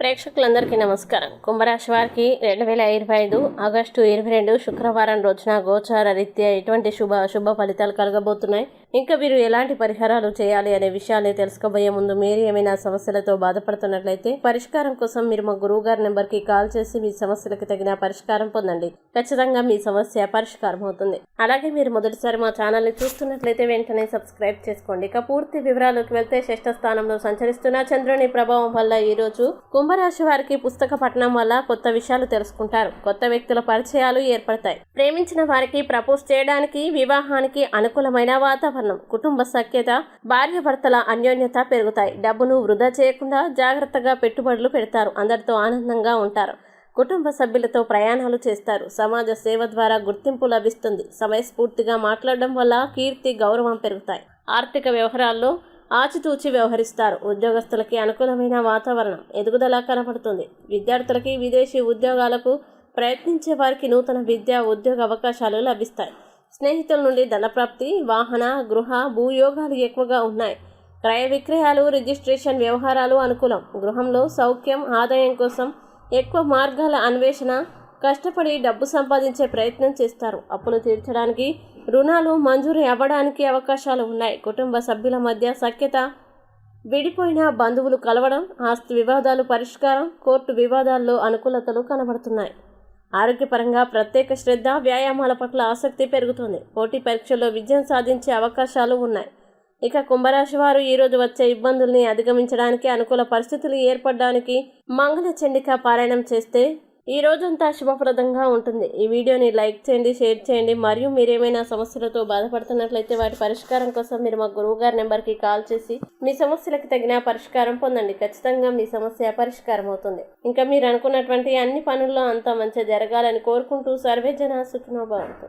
ప్రేక్షకులందరికీ నమస్కారం. కుంభరాశి వారికి రెండు వేల ఇరవై ఐదు ఆగస్టు ఇరవై రెండు శుక్రవారం రోజున గోచార రీత్యా ఎటువంటి శుభ అశుభ ఫలితాలు కలగబోతున్నాయి? ఇంకా మీరు ఎలాంటి పరిహారాలు చేయాలి అనే విషయాన్ని తెలుసుకోబోయే ముందు మీరు ఏమైనా సమస్యలతో బాధపడుతున్నట్లయితే పరిష్కారం కోసం మీరు మా గురువు గారి నెంబర్కి కాల్ చేసి మీ సమస్యలకు తగిన పరిష్కారం పొందండి. ఖచ్చితంగా మీ సమస్య పరిష్కారం అవుతుంది. అలాగే మీరు మొదటిసారి మా ఛానల్ని చూస్తున్నట్లయితే వెంటనే సబ్స్క్రైబ్ చేసుకోండి. ఇక పూర్తి వివరాలకు వెళ్తే షష్ఠ స్థానంలో సంచరిస్తున్న చంద్రుని ప్రభావం వల్ల ఈ రోజు కుంభరాశి వారికి పుస్తక పఠనం వల్ల కొత్త విషయాలు తెలుసుకుంటారు. కొత్త వ్యక్తుల పరిచయాలు ఏర్పడతాయి. ప్రేమించిన వారికి ప్రపోజ్ చేయడానికి వివాహానికి అనుకూలమైన వాతావరణం కుటుంబ సఖ్యత భార్య భర్తల అన్యోన్యత పెరుగుతాయి. డబ్బును వృధా చేయకుండా జాగ్రత్తగా పెట్టుబడులు పెడతారు. అందరితో ఆనందంగా ఉంటారు. కుటుంబ సభ్యులతో ప్రయాణాలు చేస్తారు. సమాజ సేవ ద్వారా గుర్తింపు లభిస్తుంది. సమయస్ఫూర్తిగా మాట్లాడడం వల్ల కీర్తి గౌరవం పెరుగుతాయి. ఆర్థిక వ్యవహారాల్లో ఆచితూచి వ్యవహరిస్తారు. ఉద్యోగస్తులకి అనుకూలమైన వాతావరణం ఎదుగుదల కనపడుతుంది. విద్యార్థులకి విదేశీ ఉద్యోగాలకు ప్రయత్నించే వారికి నూతన విద్యా ఉద్యోగ అవకాశాలు లభిస్తాయి. స్నేహితుల నుండి ధనప్రాప్తి వాహన గృహ భూయోగాలు ఎక్కువగా ఉన్నాయి. క్రయ విక్రయాలు రిజిస్ట్రేషన్ వ్యవహారాలు అనుకూలం. గృహంలో సౌఖ్యం ఆదాయం కోసం ఎక్కువ మార్గాల అన్వేషణ కష్టపడి డబ్బు సంపాదించే ప్రయత్నం చేస్తారు. అప్పులు తీర్చడానికి రుణాలు మంజూరు అవ్వడానికి అవకాశాలు ఉన్నాయి. కుటుంబ సభ్యుల మధ్య సఖ్యత విడిపోయిన బంధువులు కలవడం ఆస్తి వివాదాలు పరిష్కారం కోర్టు వివాదాల్లో అనుకూలతలు కనబడుతున్నాయి. ఆరోగ్యపరంగా ప్రత్యేక శ్రద్ధ వ్యాయామాల పట్ల ఆసక్తి పెరుగుతుంది. పోటీ పరీక్షల్లో విజయం సాధించే అవకాశాలు ఉన్నాయి. ఇక కుంభరాశి వారు ఈరోజు వచ్చే ఇబ్బందుల్ని అధిగమించడానికి అనుకూల పరిస్థితులు ఏర్పడడానికి మంగళ చండిక పారాయణం చేస్తే ఈ రోజంతా శుభప్రదంగా ఉంటుంది. ఈ వీడియోని లైక్ చేయండి షేర్ చేయండి. మరియు మీరేమైనా సమస్యలతో బాధపడుతున్నట్లయితే వాటి పరిష్కారం కోసం మీరు మా గురువు గారి నెంబర్కి కాల్ చేసి మీ సమస్యలకు తగిన పరిష్కారం పొందండి. ఖచ్చితంగా మీ సమస్య పరిష్కారం అవుతుంది. ఇంకా మీరు అనుకున్నటువంటి అన్ని పనుల్లో అంతా మంచిగా జరగాలని కోరుకుంటూ సర్వే జన సుఖినోభవంతు